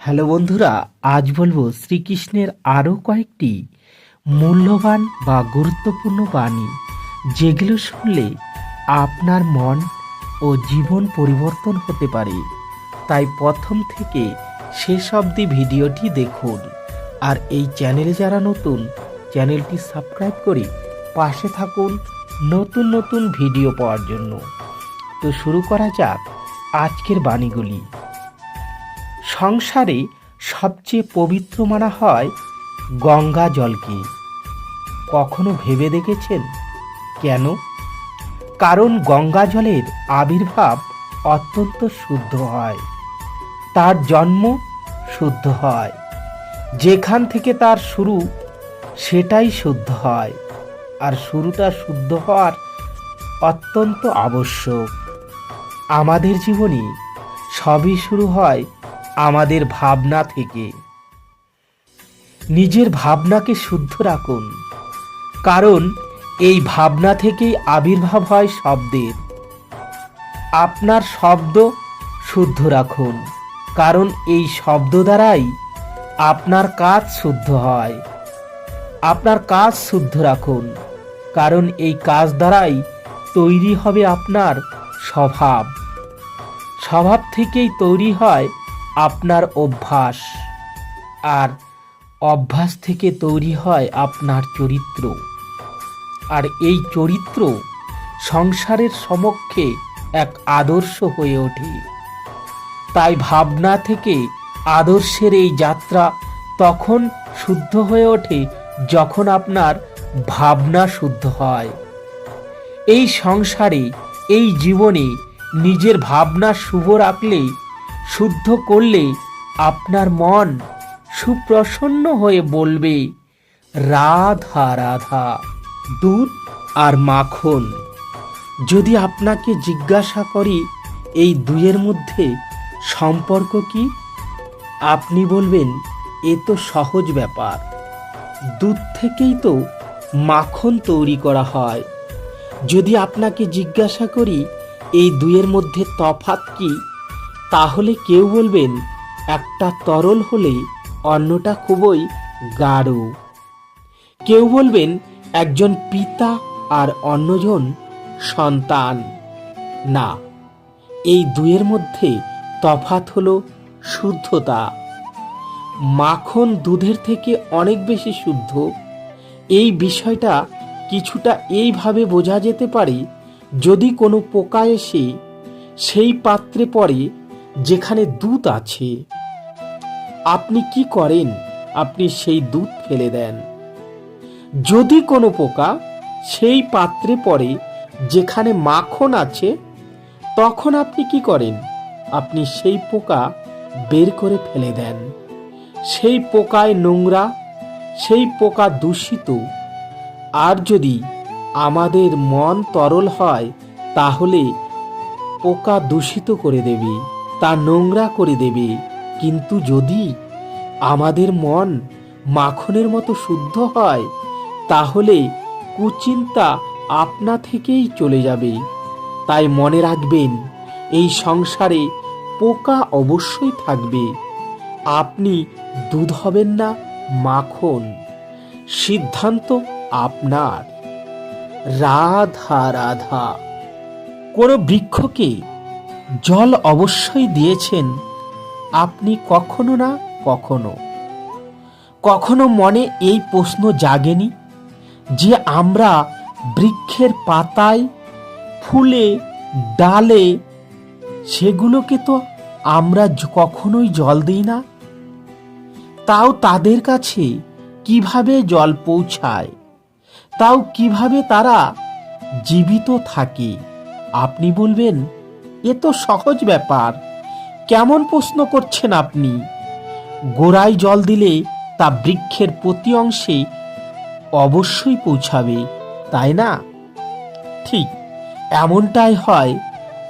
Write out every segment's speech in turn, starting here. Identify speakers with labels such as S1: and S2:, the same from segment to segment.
S1: Hello বন্ধুরা, আজ বলব শ্রীকৃষ্ণের আরও কয়েকটি মূল্যবান বা গুরুত্বপূর্ণ বাণী, যেগুলো শুনলে আপনার মন ও জীবন পরিবর্তন হতে পারে। তাই প্রথম থেকে শেষ অবধি ভিডিওটি দেখুন। আর এই চ্যানেলে যারা নতুন, চ্যানেলটি সাবস্ক্রাইব করে পাশে থাকুন নতুন নতুন ভিডিও পাওয়ার জন্য। তো শুরু করা যাক আজকের বাণীগুলি। সংসারে সবচেয়ে পবিত্র মানা হয় গঙ্গা জলকে কখনো ভেবে দেখেছেন? কেন? কারণ গঙ্গা জলের আবির্ভাব অত্যন্ত শুদ্ধ হয়। তার জন্ম শুদ্ধ হয়। যেখান থেকে তার শুরু, সেটাই শুদ্ধ হয়। আর শুরুটা শুদ্ধ হওয়ার অত্যন্ত আবশ্যক। আমাদের জীবনে সবই শুরু হয় আমাদের ভাবনা থেকে। নিজের ভাবনাকে শুদ্ধ রাখুন। কারণ এই ভাবনা থেকেই আবির্ভাব হয় শব্দের। আপনার শব্দ শুদ্ধ রাখুন। কারণ এই শব্দ দ্বারাই আপনার কাজ শুদ্ধ হয়। আপনার কাজ শুদ্ধ রাখুন। কারণ এই কাজ দ্বারাই তৈরি হবে আপনার স্বভাব। স্বভাব থেকেই তৈরি হয় আপনার অভ্যাস। আর অভ্যাস থেকে তৈরি হয় আপনার চরিত্র। আর এই চরিত্র সংসারের সমক্ষে এক আদর্শ হয়ে ওঠে। তাই ভাবনা থেকে আদর্শের এই যাত্রা তখন শুদ্ধ হয়ে ওঠে যখন আপনার ভাবনা শুদ্ধ হয়। এই সংসারে, এই জীবনে নিজের ভাবনা শুভ রাখলে শুদ্ধ করলে আপনার মন সুপ্রসন্ন হয়ে বলবে, রাধা রাধা, দুধ আর মাখন। যদি আপনাকে জিজ্ঞাসা করি, এই দুইয়ের মধ্যে সম্পর্ক কি? আপনি বলবেন, এ তো সহজ ব্যাপার। দুধ থেকেই তো মাখন তৈরি করা হয়। যদি আপনাকে জিজ্ঞাসা করি, এই দুইয়ের মধ্যে তফাৎ কি? তাহলে কেউ বলবেন, একটা তরল হলে অন্যটা খুবই গাঢ়। কেউ বলবেন, একজন পিতা আর অন্যজন সন্তান। না, এই দুয়ের মধ্যে তফাত হলো শুদ্ধতা। মাখন দুধের থেকে অনেক বেশি শুদ্ধ। এই বিষয়টা কিছুটা এইভাবে বোঝা যেতে পারে, যদি কোনো পোকা এসে সেই পাত্রে পড়ে যেখানে দুধ আছে, আপনি কি করেন? আপনি সেই দুধ ফেলে দেন। যদি কোনো পোকা সেই পাত্রে পড়ে, যেখানে মাখন আছে, তখন আপনি কি করেন? আপনি সেই পোকা বের করে ফেলে দেন। সেই পোকায় নোংরা, সেই পোকা দূষিত। আর যদি আমাদের মন তরল হয়, তাহলে পোকা দূষিত করে দেবে। তা নোংরা করে দেবে। কিন্তু যদি আমাদের মন মাখনের মতো শুদ্ধ হয়, তাহলে কুচিন্তা আপনা থেকেই চলে যাবে। তাই মনে রাখবেন, এই সংসারে পোকা অবশ্যই থাকবে। আপনি দুধ হবেন না, মাখন। সিদ্ধান্ত আপনার। রাধা রাধা। কোনো বৃক্ষকে জল অবশ্যই দিয়েছেন। আপনি কখনো না কখনো। কখনো মনে এই প্রশ্ন জাগেনি যে আমরা বৃক্ষের পাতায়, ফুলে, ডালে, সেগুলোকে তো আমরা কখনোই জল দিই না? তাও তাদের কাছে কীভাবে জল পৌঁছায়? তাও কীভাবে তারা জীবিত থাকে? আপনি বলবেন এ তো সহজ ব্যাপার। কেমন প্রশ্ন করছেন আপনি? গোড়ায় জল দিলে তা বৃক্ষের প্রতি অংশে অবশ্যই পৌঁছাবে, তাই না? ঠিক, এমনটাই হয়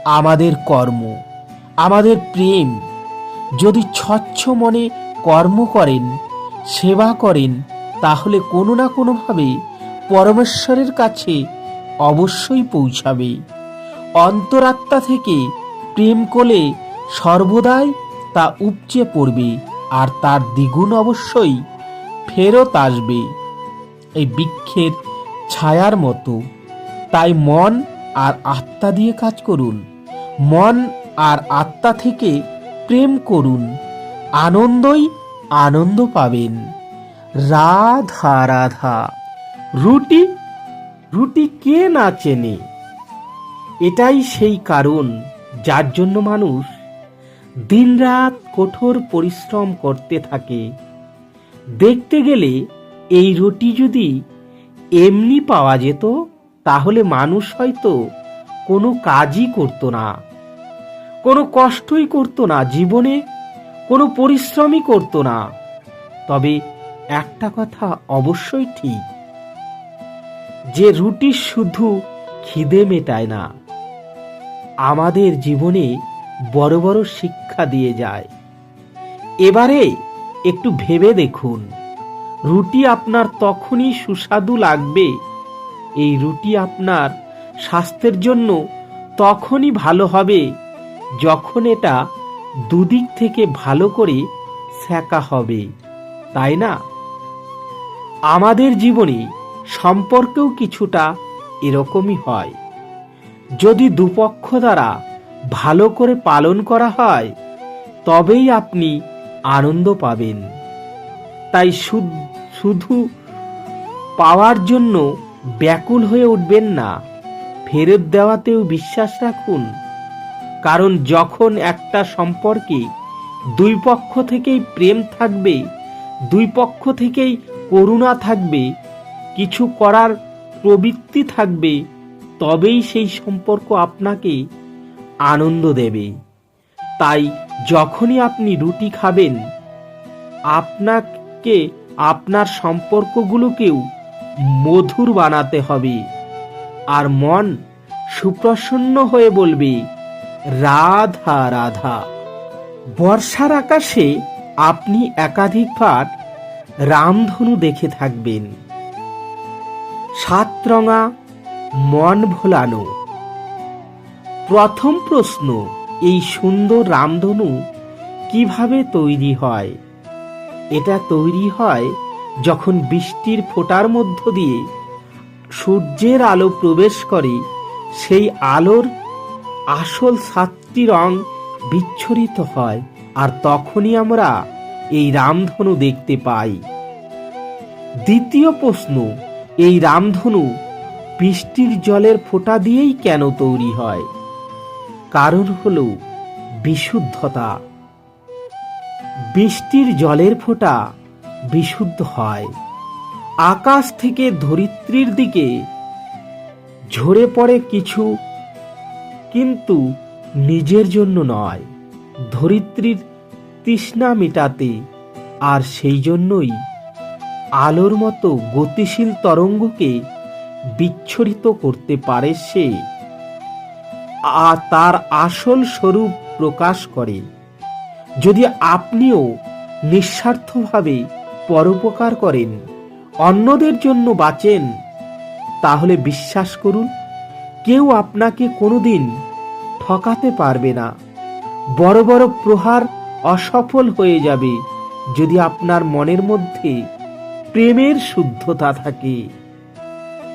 S1: আমাদের কর্ম, আমাদের প্রেম। যদি স্বচ্ছ মনে কর্ম করেন, সেবা করেন, তাহলে কোনো না কোনোভাবে পরমেশ্বরের কাছে অবশ্যই পৌঁছাবে। অন্তরাত্মা থেকে প্রেম কোলে সর্বদাই তা উপচে পড়বে আর তার দ্বিগুণ অবশ্যই ফেরত আসবে। এই বৃক্ষের ছায়ার মতো। তাই মন আর আত্মা দিয়ে কাজ করুন। মন আর আত্মা থেকে প্রেম করুন। আনন্দই আনন্দ পাবেন। রাধা রাধা। রুটি রুটি কে না চেনে? এটাই সেই কারণ যার জন্য মানুষ দিনরাত কঠোর পরিশ্রম করতে থাকে। দেখতে গেলে এই রুটি যদি এমনি পাওয়া যেত, তাহলে মানুষ হয়তো কোনো কাজই করতো না। কোনো কষ্টই করতো না জীবনে, কোনো পরিশ্রমই করতো না। তবে একটা কথা অবশ্যই ঠিক, যে রুটি শুধু খিদে মেটায় না আমাদের জীবনে বড় বড় শিক্ষা দিয়ে যায়। এবারে একটু ভেবে দেখুন, রুটি আপনার তখনই সুস্বাদু লাগবে। এই রুটি আপনার স্বাস্থ্যের জন্য তখনই ভালো হবে যখন এটা দুদিক থেকে ভালো করে সেকা হবে, তাই না? আমাদের জীবনে সম্পর্কেও কিছুটা এরকমই হয়। যদি দুপক্ষ দ্বারা ভালো করে পালন করা হয়, তবেই আপনি আনন্দ পাবেন। তাই শুধ- পাওয়ার জন্য ব্যাকুল হয়ে উঠবেন না, ফেরত দেওয়াতেও বিশ্বাস রাখুন। কারণ যখন একটা সম্পর্কে দুই পক্ষ থেকেই প্রেম থাকবে, দুই পক্ষ থেকেই করুণা থাকবে, কিছু করার প্রবৃত্তি থাকবে তবেই সেই সম্পর্ক আপনাকে আনন্দ দেবে। তাই যখনই আপনি রুটি খাবেন, আপনাকে আপনার সম্পর্কগুলোকেও মধুর বানাতে হবে আর মন সুপ্রসন্ন হয়ে বলবে, রাধা রাধা। বর্ষার আকাশে আপনি একাধিকবার রামধনু দেখে থাকবেন। সাতরঙা মন ভোলানো। প্রথম প্রশ্ন, এই সুন্দর রামধনু কীভাবে তৈরি হয়? এটা তৈরি হয় যখন বৃষ্টির ফোঁটার মধ্য দিয়ে সূর্যের আলো প্রবেশ করে, সেই আলোর আসল সাতটি রং বিচ্ছরিত হয় আর তখনই আমরা এই রামধনু দেখতে পাই। দ্বিতীয় প্রশ্ন, এই রামধনু বৃষ্টির জলের ফোঁটা দিয়েই কেন তৈরি হয়? কারণ হলো বিশুদ্ধতা। বৃষ্টির জলের ফোঁটা বিশুদ্ধ হয়। আকাশ থেকে ধরিত্রীর দিকে ঝরে পড়ে কিছু কিন্তু নিজের জন্য নয়, ধরিত্রীর তৃষ্ণা মেটাতে। আর সেই জন্যই আলোর মতো গতিশীল তরঙ্গকে বিচ্ছরিত করতে পারে সে। আর তার আসল স্বরূপ প্রকাশ করে। যদি আপনিও নিঃস্বার্থভাবে পরোপকার করেন, অন্যদের জন্য বাঁচেন, তাহলে বিশ্বাস করুন, কেউ আপনাকে কোনোদিন ঠকাতে পারবে না। বড় বড় প্রহার অসফল হয়ে যাবে যদি আপনার মনের মধ্যে প্রেমের শুদ্ধতা থাকে।